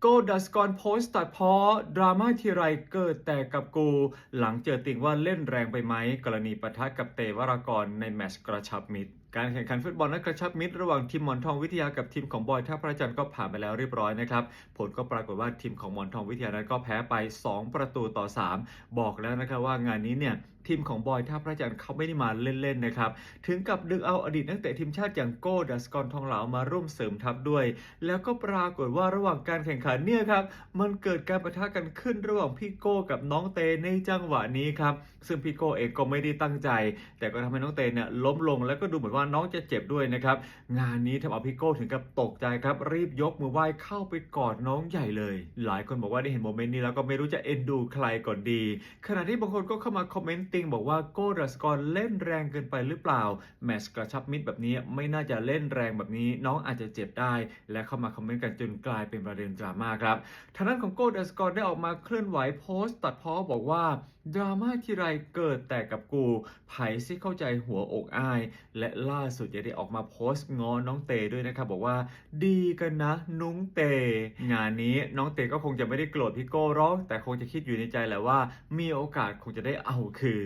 โกดัสกรโพสต์ตัดพอดราม่าทีไรเกิดแต่กับกู หลังเจอติงว่าเล่นแรงไปไหม กรณีปะทะกับเตวรากรในแมตช์กระชับมิตรการแข่งขันฟุตบอลนัดกระชับมิตรระหว่างทีมหมอนทองวิทยากับทีมของบอยท่าพระจันทร์ก็ผ่านไปแล้วเรียบร้อยนะครับ ผลก็ปรากฏว่าทีมของหมอนทองวิทยานั้นก็แพ้ไป 2 ประตูต่อ 3 บอกแล้วนะครับว่างานนี้เนี่ย ทีมของบอยท่าพระจันทร์เขาไม่ได้มาเล่นๆนะครับ ถึงกับดึงเอาอดีตนักเตะทีมชาติอย่างโก้ดัสกรทองเหลามาร่วมเสริมทัพด้วย แล้วก็ปรากฏว่าระหว่างการแข่งขันเนี่ยครับ มันเกิดการประทะกันขึ้นระหว่างพี่โก้กับน้องเตในจังหวะนี้ครับ ซึ่งพี่โก้เองก็ไม่ได้ตั้งใจ แต่ก็ทำให้น้องเตเนี่ยล้มลงแล้วก็ดูเหมือนว่าน้องจะเจ็บด้วยนะครับ งานนี้ทำเอาพี่โก้ถึงกับตกใจครับ รีบยกมือไหว้เข้าไปกอดน้องใหญ่เลย หลายคนบอกว่าได้เห็นโมเมนต์นี้แล้วก็ไม่รู้จะเอ็นดูใครก่อนดี ขณะที่บางคนก็เข้ามาคอมเมนต์ติงบอกว่าโก้ดัสกรเล่นแรงเกินไปหรือเปล่า แมช์กระชับมิตรแบบนี้ไม่น่าจะเล่นแรงแบบนี้ น้องอาจจะเจ็บได้ และเข้ามาคอมเมนต์กันจนกลายเป็นประเด็นดราม่าครับทางด้านของโก้ดัสกรได้ออกมาเคลื่อนไหวโพสต์ ตัดพ้อบอกว่าดราม่าที่ไรเกิดแต่กับกูไผ่ซิเข้าใจหัวอกอ้าย และล่าสุดยังได้ออกมาโพสต์ง้อน้องเตด้วยนะครับบอกว่าดีกันนะนุ้งเต งานนี้น้องเตก็คงจะไม่ได้โกรธพี่โก้หรอกแต่คงจะคิดอยู่ในใจแหละว่า มีโอกาสคงจะได้เอาคืน